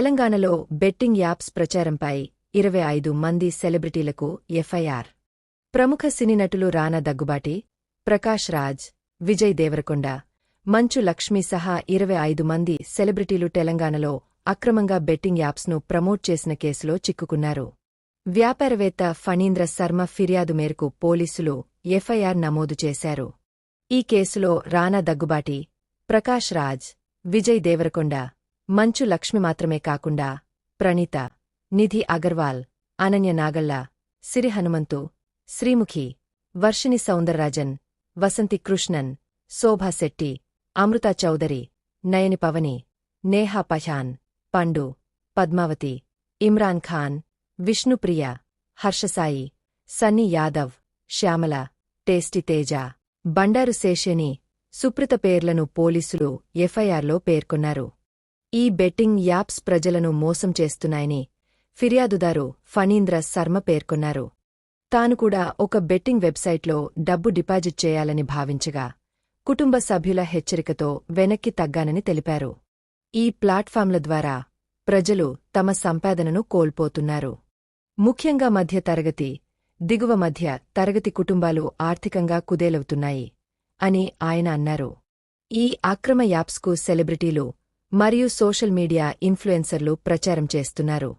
తెలంగాణలో betting apps ప్రచారంపై ఇరవై ఐదు మంది సెలబ్రిటీలకు ఎఫ్ఐఆర్. ప్రముఖ సినీ నటులు రానా దగ్గుబాటి ప్రకాష్ రాజ్ విజయ్ దేవరకొండ మంచు లక్ష్మి సహా ఇరవై ఐదు మంది సెలబ్రిటీలు తెలంగాణలో అక్రమంగా బెట్టింగ్ యాప్స్ను ప్రమోట్ చేసిన కేసులో చిక్కుకున్నారు. వ్యాపారవేత్త ఫణీంద్ర శర్మ ఫిర్యాదు మేరకు పోలీసులు ఎఫ్ఐఆర్ నమోదు చేశారు. ఈ కేసులో రానా దగ్గుబాటి ప్రకాష్ రాజ్ విజయ్ దేవరకొండ మంచు లక్ష్మి మాత్రమే కాకుండా ప్రణీత నిధి అగర్వాల్ అనన్య నాగళ్ళ సిరి హనుమంతు శ్రీముఖి వర్షిణి సౌందరరాజన్ వసంతి కృష్ణన్ శోభా శెట్టి అమృత చౌదరి నయని పవని నేహా పఠాన్ పండు పద్మావతి ఇమ్రాన్ ఖాన్ విష్ణుప్రియ హర్షసాయి సన్నీ యాదవ్ శ్యామల టేస్టి తేజ బండారు శేషని సుప్రత పేర్లను పోలీసులు ఎఫ్ఐఆర్లో పేర్కొన్నారు. ఈ బెట్టింగ్ యాప్స్ ప్రజలను మోసం చేస్తున్నాయని ఫిర్యాదుదారు ఫణీంద్ర శర్మ పేర్కొన్నారు. తాను కూడా ఒక బెట్టింగ్ వెబ్సైట్లో డబ్బు డిపాజిట్ చేయాలని భావించగా కుటుంబ సభ్యుల హెచ్చరికతో వెనక్కి తగ్గానని తెలిపారు. ఈ ప్లాట్ఫామ్ల ద్వారా ప్రజలు తమ సంపాదనను కోల్పోతున్నారు. ముఖ్యంగా మధ్య తరగతి దిగువ మధ్య తరగతి కుటుంబాలు ఆర్థికంగా కుదేలవుతున్నాయి అని ఆయన అన్నారు. ఈ అక్రమ యాప్స్కు సెలబ్రిటీలు మరియు సోషల్ మీడియా ఇన్ఫ్లుయెన్సర్లు ప్రచారం చేస్తున్నారు.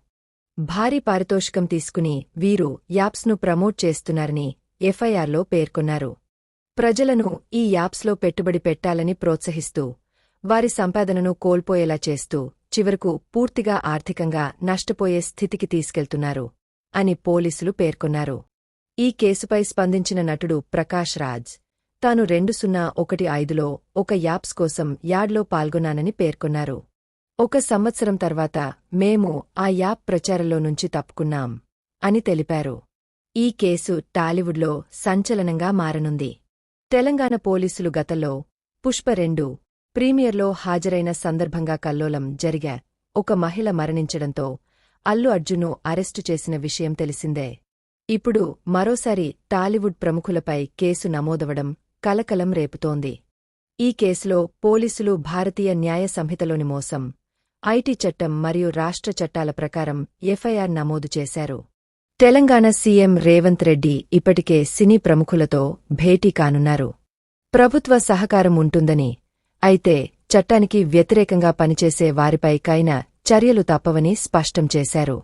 భారీ పారితోషికం తీసుకుని వీరు యాప్స్ను ప్రమోట్ చేస్తున్నారని ఎఫ్ఐఆర్లో పేర్కొన్నారు. ప్రజలను ఈ యాప్స్లో పెట్టుబడి పెట్టాలని ప్రోత్సహిస్తూ వారి సంపాదనను కోల్పోయేలా చేస్తూ చివరకు పూర్తిగా ఆర్థికంగా నష్టపోయే స్థితికి తీసుకెళ్తున్నారు అని పోలీసులు పేర్కొన్నారు. ఈ కేసుపై స్పందించిన నటుడు ప్రకాష్ రాజ్ తాను రెండు సున్నా ఒకటి ఐదులో ఒక యాప్స్ కోసం యాడ్లో పాల్గొన్నానని పేర్కొన్నారు. ఒక సంవత్సరం తర్వాత మేము ఆ యాప్ ప్రచారంలో నుంచి తప్పుకున్నాం అని తెలిపారు. ఈ కేసు టాలీవుడ్లో సంచలనంగా మారనుంది. తెలంగాణ పోలీసులు గతంలో పుష్ప రెండు ప్రీమియర్లో హాజరైన సందర్భంగా కల్లోలం జరిగా ఒక మహిళ మరణించడంతో అల్లు అర్జున్ను అరెస్టు చేసిన విషయం తెలిసిందే. ఇప్పుడు మరోసారి టాలీవుడ్ ప్రముఖులపై కేసు నమోదవడం కలకలం రేపుతోంది. ఈ కేసులో పోలీసులు భారతీయ న్యాయ సంహితలోని మోసం ఐటీ చట్టం మరియు రాష్ట్ర చట్టాల ప్రకారం ఎఫ్ఐఆర్ నమోదు చేశారు. తెలంగాణ సీఎం రేవంత్ రెడ్డి ఇప్పటికే సినీ ప్రముఖులతో భేటీ కానున్నారు. ప్రభుత్వ సహకారం ఉంటుందని అయితే చట్టానికి వ్యతిరేకంగా పనిచేసే వారిపై కైన చర్యలు తప్పవని స్పష్టం చేశారు.